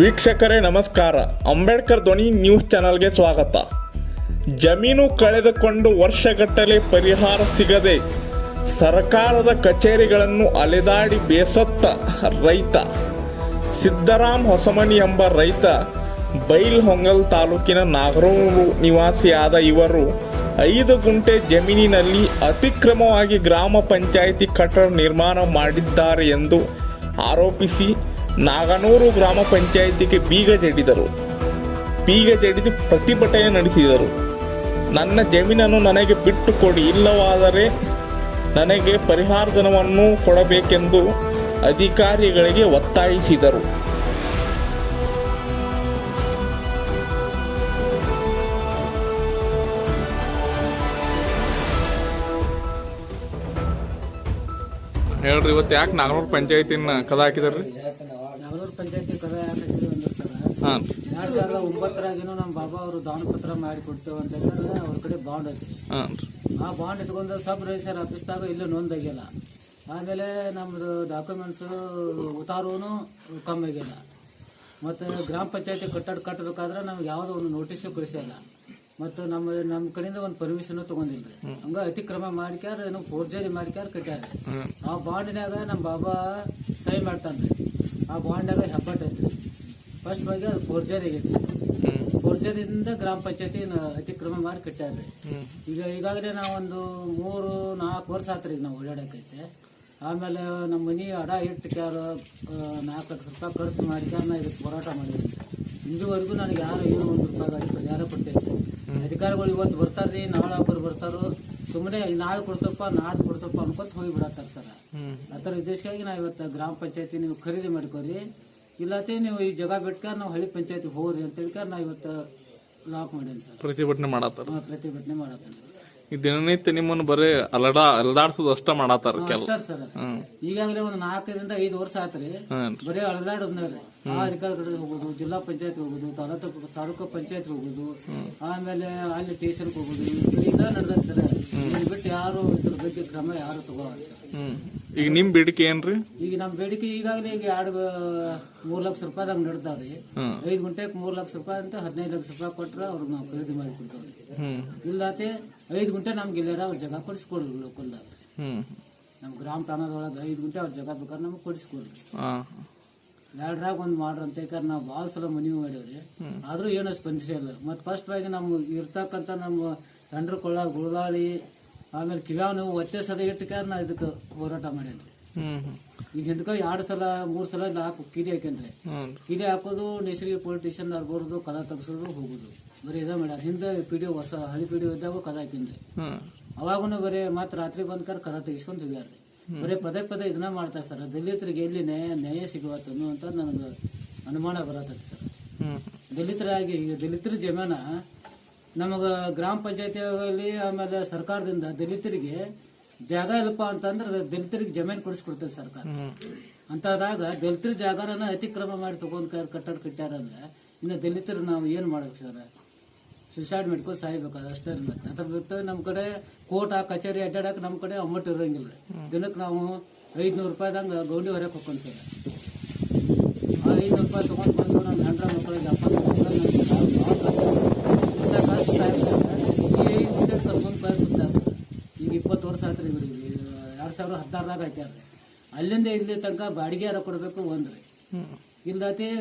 ವೀಕ್ಷಕರೇ, ನಮಸ್ಕಾರ. ಅಂಬೇಡ್ಕರ್ ಧ್ವನಿ ನ್ಯೂಸ್ ಚಾನಲ್ಗೆ ಸ್ವಾಗತ. ಜಮೀನು ಕಳೆದುಕೊಂಡು ವರ್ಷಗಟ್ಟಲೆ ಪರಿಹಾರ ಸಿಗದೆ ಸರ್ಕಾರದ ಕಚೇರಿಗಳನ್ನು ಅಲೆದಾಡಿ ಬೇಸತ್ತ ರೈತ. ಸಿದ್ದರಾಮ್ ಹೊಸಮನಿ ಎಂಬ ರೈತ ಬೈಲ್ ಹೊಂಗಲ್ ತಾಲೂಕಿನ ನಾಗರೂರು ನಿವಾಸಿಯಾದ ಇವರು ಐದು ಗುಂಟೆ ಜಮೀನಿನಲ್ಲಿ ಅತಿಕ್ರಮವಾಗಿ ಗ್ರಾಮ ಪಂಚಾಯಿತಿ ಕಟ್ಟಡ ನಿರ್ಮಾಣ ಮಾಡಿದ್ದಾರೆ ಎಂದು ಆರೋಪಿಸಿ ನಾಗನೂರು ಗ್ರಾಮ ಪಂಚಾಯಿತಿಗೆ ಬೀಗ ಜಡಿದರು. ಬೀಗ ಜಡಿದು ಪ್ರತಿಭಟನೆ ನಡೆಸಿದರು. ನನ್ನ ಜಮೀನನ್ನು ನನಗೆ ಬಿಟ್ಟು ಕೊಡಿ, ಇಲ್ಲವಾದರೆ ನನಗೆ ಪರಿಹಾರ ಧನವನ್ನು ಕೊಡಬೇಕೆಂದು ಅಧಿಕಾರಿಗಳಿಗೆ ಒತ್ತಾಯಿಸಿದರು. ಹೇಳ್ರಿ, ಇವತ್ತು ಯಾಕೆ ನಾಗನೂರು ಪಂಚಾಯತಿನ ಕದ ಹಾಕಿದಾರ್ರಿ ನಾಗನೂರು ಪಂಚಾಯತಿ ಕದ ಯಾಕೆ ಹಾಕಿದ್ವಿ ಅಂದ್ರೆ ಸರ್. ಹಾಂ. ಎರಡು ಸಾವಿರದ ಒಂಬತ್ತರಾಗಿನೂ ನಮ್ಮ ಬಾಬಾ ಅವರು ದಾನಪತ್ರ ಮಾಡಿ ಕೊಡ್ತೇವೆ ಅಂತ ಹೇಳಿದ್ರೆ ಅವ್ರ ಕಡೆ ಬಾಂಡ್ ಐತಿ ಹಾಂ. ಆ ಬಾಂಡ್ ಇಟ್ಕೊಂಡು ಸಬ್ ರಿಜಿಸ್ಟರ್ ಆಫೀಸ್ದಾಗ ಇಲ್ಲೂ ನೋಂದಾಗಿಲ್ಲ ಆಮೇಲೆ ನಮ್ಮದು ಡಾಕ್ಯುಮೆಂಟ್ಸು ಉತಾರೂನು ಕಮ್ಮಿ ಆಗಿಲ್ಲ ಮತ್ತು ಗ್ರಾಮ ಪಂಚಾಯತಿ ಕಟ್ಟಡ ಕಟ್ಟಬೇಕಾದ್ರೆ ನಮ್ಗೆ ಯಾವುದೋ ಒಂದು ನೋಟಿಸು ಕಳಿಸಿಲ್ಲ ಮತ್ತು ನಮ್ಮ ನಮ್ಮ ಕಡೆಯಿಂದ ಒಂದು ಪರ್ಮಿಷನ್ ತೊಗೊಂಡಿಲ್ಲ ರೀ ಹಂಗೆ ಅತಿಕ್ರಮ ಮಾಡ್ಕ್ಯಾರ, ಏನೋ ಫೋರ್ಜರಿ ಮಾಡ್ಕ್ಯಾರ ಕಟ್ಯಾರ. ಆ ಬಾಂಡಿನಾಗ ನಮ್ಮ ಬಾಬಾ ಸಹಿ ಮಾಡ್ತಾನೆ ರೀ ಆ ಬಾಂಡ್ನಾಗ ಹೆಬ್ಬಟ್ ರೀ ಫಸ್ಟ್ ಬಗ್ಗೆ ಅದು ಫೋರ್ಜರಿ ಆಗೈತಿ ಫೋರ್ಜರಿಯಿಂದ ಗ್ರಾಮ ಪಂಚಾಯತಿ ಅತಿಕ್ರಮ ಮಾಡಿ ಕಟ್ಟ್ಯಾರ್ರಿ ಈಗ ಈಗಾಗಲೇ ನಾವೊಂದು ಮೂರು, ನಾಲ್ಕು ವರ್ಷ ಆತ್ರಿ ನಾವು ಓಡಾಡಕೈತೆ. ಆಮೇಲೆ ನಮ್ಮ ಮನೆ ಅಡ ಇಟ್ಟು ಕ್ಯಾರ ನಾಲ್ಕು ಲಕ್ಷ ರೂಪಾಯಿ ಖರ್ಚು ಮಾಡಿಕ್ಯಾರ ನಾ ಇದಕ್ಕೆ ಹೋರಾಟ ಮಾಡಿದ್ರಿ ಇಂದುವರೆಗೂ ನನಗೆ ಯಾರು ಏನೋ ಒಂದು ರೂಪಾಯಿ ಪರಿಹಾರ ಕೊಟ್ಟಿಲ್ಲ ಅಧಿಕಾರಿಗಳು ಇವತ್ತು ಬರ್ತಾರ್ರಿ ನಾಳೆ ಒಬ್ಬರು ಬರ್ತಾರೋ ಸುಮ್ಮನೆ ನಾಳೆ ಕೊಡ್ತಪ್ಪ ನಾಳೆ ಕೊಡ್ತಪ್ಪ ಅನ್ಕೊತ ಹೋಗಿ ಬಿಡತ್ತಾರ ಸರ್ ಅದರ ಉದ್ದೇಶಕ್ಕಾಗಿ ನಾವು ಇವತ್ತು ಗ್ರಾಮ ಪಂಚಾಯತಿ ನೀವು ಖರೀದಿ ಮಾಡ್ಕೋರಿ. ಇಲ್ಲತ್ತೆ ನೀವು ಈ ಜಾಗ ಬಿಟ್ಕಾರ ನಾವು ಹಳ್ಳಿ ಪಂಚಾಯತಿ ಹೋಗ್ರಿ ಅಂತ ಹೇಳ್ಕಾರ ನಾವು ಇವತ್ತು ಲಾಕ್ ಮಾಡೀನಿ ಸರ್. ಪ್ರತಿಭಟನೆ ಮಾಡತ್ತಾರ. ಹಾ, ಪ್ರತಿಭಟನೆ ಮಾಡತ್ತೇನೆ ಈ ದಿನನಿತ್ಯ ನಿಮ್ಮನ್ನು ಬರೀ ಅಲಡ ಅಲದಾಡ್ಸೋದು ಅಷ್ಟ ಮಾಡತ್ತಾರ ಕೆಲ ಅಷ್ಟೇ ಸರ್. ಈಗಾಗಲೇ ಒಂದು ನಾಲ್ಕರಿಂದ ಐದು ವರ್ಷ ಆತ್ರಿ. ಬರೀ ಅಳದಾಡೋದ್ನಾರಿ ಆ ಅಧಿಕಾರ ಕಡೆ ಹೋಗೋದು ಜಿಲ್ಲಾ ಪಂಚಾಯತ್ ಹೋಗೋದು ತಾಲೂಕು ತಾಲೂಕು ಪಂಚಾಯತ್ ಹೋಗೋದು ಆಮೇಲೆ ಅಲ್ಲಿ ಸ್ಟೇಷನ್ಗೆ ಹೋಗೋದು ಈಗ ನಡೆದಿರ್ತಾರೆ ಇದನ್ನ ಬಿಟ್ಟು ಯಾರು ಇದ್ರ ಬಗ್ಗೆ ಕ್ರಮ ಯಾರು ತಗೋಲ್ಲ ಈಗ ನಿಮ್ ಬೇಡಿಕೆ ಏನ್ರಿ? ಈಗ ನಮ್ ಬೇಡಿಕೆ ಈಗಾಗಲೇ ಈಗ ಎರಡು ಮೂರ್ ಲಕ್ಷ ರೂಪಾಯಿದಾಗ ನಡ್ದಾವ್ರಿ. ಹ್ಮ್. ಐದು ಗುಂಟೆಗೆ ಮೂರ್ ಲಕ್ಷ ರೂಪಾಯಿ ಅಂತ ಹದಿನೈದು ಲಕ್ಷ ರೂಪಾಯಿ ಕೊಟ್ರೆ ಅವ್ರಿಗೆ ನಾವು ಖರೀದಿ ಮಾಡಿ ಕೊಡ್ತಾವ್ರಿ ಹ್ಮ್. ಇಲ್ಲತ್ತೆ ಐದು ಗುಂಟೆ ನಮ್ಗೆ ಇಲ್ಲಾರ ಅವ್ರ ಜಾಗ ಕೊಡಿಸ್ಕೊಡ್ರಿ ಲೋಕಲ್ದಾಗ ನಮ್ ಗ್ರಾಮ ಠಾಣದೊಳಗೆ ಐದು ಗುಂಟೆ ಅವ್ರ ಜಾಗ ಬೇಕಾದ್ರೆ ನಮ್ಗೆ ಕೊಡಿಸ್ಕೊಡ್ರಿ ಎರಡ್ರಾಗ ಒಂದು ಮಾಡ್ರಿ ಅಂತ ಯಾಕಂದ್ರೆ ನಾವು ಭಾಳ ಸಲ ಮನವಿ ಮಾಡೇವ್ರಿ. ಆದರೂ ಏನೋ ಸ್ಪಂದಿಸಿಲ್ಲ ಮತ್ತು ಫಸ್ಟ್ ಆಗಿ ನಮ್ಮ ಇರ್ತಕ್ಕಂಥ ನಮ್ಮ ತಂಡ್ರ ಕೊಳ್ಳ ಗುಳದಾಳಿ ಆಮೇಲೆ ಕಿವ್ಯಾವ ನೋವು ಒತ್ತೆ ಸದ ಇಟ್ಟಕ್ಕಾರ ನಾ ಇದಕ್ಕೆ ಹೋರಾಟ ಮಾಡೇನಿ ಹ್ಮ್ ಹ್ಮ್. ಈಗ ಹಿಂದಕ್ಕೆ ಎರಡು ಸಲ ಮೂರು ಸಲ ಇಲ್ಲಿ ಹಾಕು ಕಿಡಿ ಹಾಕೇನ್ರಿ ಕಿಡಿ ಹಾಕೋದು ನೇಸರಿಗೆ ಪೊಲಿಟಿಷಿಯನ್ ಅವ್ರು ಬರೋದು ಕದ ತೆಗ್ಸೋದು ಹೋಗೋದು. ಬರೀ ಇದೇ ಮಾಡ್ಯಾರ. ಹಿಂದೆ ಪಿಡಿ ಹೊಸ ಹಳಿ ಪಿಡಿಯೋ ಇದ್ದಾಗ ಕದ ಹಾಕಿನ್ರಿ ಅವಾಗೂ ಬರೀ ಮತ್ತೆ ರಾತ್ರಿ ಬಂದ್ಕಾರ ಕದ ತೆಗಿಸ್ಕೊಂಡು ಹೋಗ್ಯಾರ್ರಿ. ಬರೀ ಪದೇ ಪದೇ ಇದನ್ನ ಮಾಡ್ತಾರೆ ಸರ್. ದಲಿತರಿಗೆ ಎಲ್ಲಿ ನ್ಯಾಯ ನ್ಯಾಯ ಸಿಗುವತ್ತನು ಅಂತ ನನಗೆ ಅನುಮಾನ ಬರತ್ತ ಸರ್. ದಲಿತರಾಗಿ ಈಗ ದಲಿತರ ಜಮೀನ ನಮಗೆ ಗ್ರಾಮ ಪಂಚಾಯತಿಯಲ್ಲಿ ಆಮೇಲೆ ಸರ್ಕಾರದಿಂದ ದಲಿತರಿಗೆ ಜಾಗ ಇಲ್ಲಪ್ಪ ಅಂತಂದ್ರೆ ದಲಿತರಿಗೆ ಜಮೀನು ಕೊಡಿಸ್ಕೊಡ್ತದೆ ಸರ್ಕಾರ. ಅಂತದಾಗ ದಲಿತರ ಜಾಗನ ಅತಿಕ್ರಮ ಮಾಡಿ ತಗೊಂಡ್ ಕಟ್ಟಡ ಕಟ್ಟಾರಂದ್ರೆ ಇನ್ನು ದಲಿತರು ನಾವು ಏನು ಮಾಡ್ಬೇಕು ಸರ್? ಸುಸೈಡ್ ಮಾಡ್ಕೊಂಡು ಸಾಯ್ಬೇಕು ಅಷ್ಟೇ ಮತ್ತೆ. ಅದ್ರ ಬಿಟ್ಟು ನಮ್ಮ ಕಡೆ ಕೋರ್ಟ್ ಆ ಕಚೇರಿ ಅಡ್ಡಾಡಕ್ಕೆ ನಮ್ಮ ಕಡೆ ಅಮೌಂಟ್ ಇರೋಂಗಿಲ್ಲ. ರೀ ದಿನಕ್ಕೆ ನಾವು ಐದುನೂರು ರೂಪಾಯಿದಂಗೆ ಗೌಂಡಿ ಹೊರಗೆ ಹೋಗ್ಕೊಂತೀವಿ ಆ ಐದುನೂರು ರೂಪಾಯಿ ತೊಗೊಂಡು ಬಂದು ನನ್ನ ಗಂಡ್ರ ಮಕ್ಕಳಿಗೆ ಅಪ್ಪ ಈಗ ಇಪ್ಪತ್ತು ವರ್ಷ ಆತ್ರಿ ಇವ್ರಿಗೆ. ಎರಡು ಸಾವಿರದ ಹದಿನಾರದಾಗ ಹಾಕ್ಯಾರ ರೀ. ಅಲ್ಲಿಂದ ಇಲ್ಲಿ ತನಕ ಬಾಡಿಗೆ ಯಾರ ಕೊಡಬೇಕು ಒಂದು ರೀ. ಹ್ಮ್.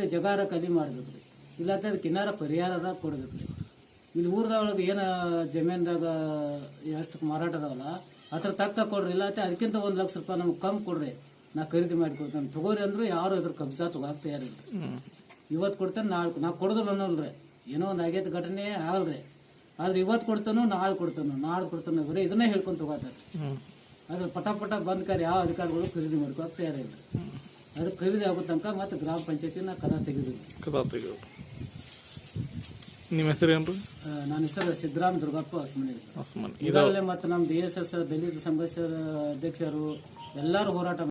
ಜಗಾರ ಕಲಿ ಮಾಡ್ಬೇಕು ರೀ. ಇಲ್ಲಾತೆ ಕಿನಾರ ಪರಿಹಾರ ಕೊಡಬೇಕು ರೀ. ಇಲ್ಲಿ ಊರ್ದೊಳಗೆ ಏನು ಜಮೀನ್ದಾಗ ಎಷ್ಟು ಮಾರಾಟ ಅದಾವಲ್ಲ ಅದ್ರ ತಕ್ಕ ಕೊಡ್ರಿ ಇಲ್ಲಾತೆ ಅದಕ್ಕಿಂತ ಒಂದು ಲಕ್ಷ ರೂಪಾಯಿ ನಮ್ಗೆ ಕಮ್ಮಿ ಕೊಡ್ರಿ. ನಾ ಖರೀದಿ ಮಾಡಿ ಕೊಡ್ತೇನೆ. ತಗೋರಿ ಅಂದ್ರು ಯಾರು ಇದ್ರ ಕಬ್ಜಾ ತಗೋಕ್ ತಯಾರಿಲ್ಲ. ಹ್ಮ್ ಇವತ್ತು ಕೊಡ್ತೇನೆ ನಾಳೆ ನಾ ಕೊಡೋದಿಲ್ಲ ಅನ್ನೋಲ್ರಿ. ಏನೋ ಒಂದು ಆಗೈತೆ ಘಟನೆ ಆಗಲ್ರಿ. ಆದ್ರೆ ಇವತ್ತು ಕೊಡ್ತಾನೋ ನಾಳೆ ಕೊಡ್ತಾನೋ ನಾಳೆ ಕೊಡ್ತಾನೋ ಬರೀ ಇದನ್ನೇ ಹೇಳ್ಕೊಂಡು ತಗೋತಾರೆ. ಆದ್ರೆ ಅದ್ರ ಪಟ ಪಟ ಬಂದ್ ಕರೆ ಯಾವ ಅಧಿಕಾರಿಗಳು ಖರೀದಿ ಮಾಡ್ಕೋಕ್ ತಯಾರಿಲ್ಲ. ಅದಕ್ಕೆ ಖರೀದಿ ಆಗೋ ತನಕ ಮತ್ತೆ ಗ್ರಾಮ ಪಂಚಾಯತಿನ ಕದ ತೆಗೆದು. ಕದ ತೆಗೆದು. ನಿಮ್ಮ ಹೆಸರೇನ್ರಿ ನನ್ನ ಹೆಸರು ಸಿದ್ದರಾಮ್ ದುರ್ಗಪ್ಪ ಹೊಸಮನಿ ಹೊಸಮನಿ. ಈಗಾಗಲೇ ಮತ್ತೆ ನಮ್ಮ ಡಿ ಎಸ್ ಎಸ್ ದಲಿತ ಸಂಘರ್ಷ ಅಧ್ಯಕ್ಷರು ಎಲ್ಲರೂ ಹೋರಾಟ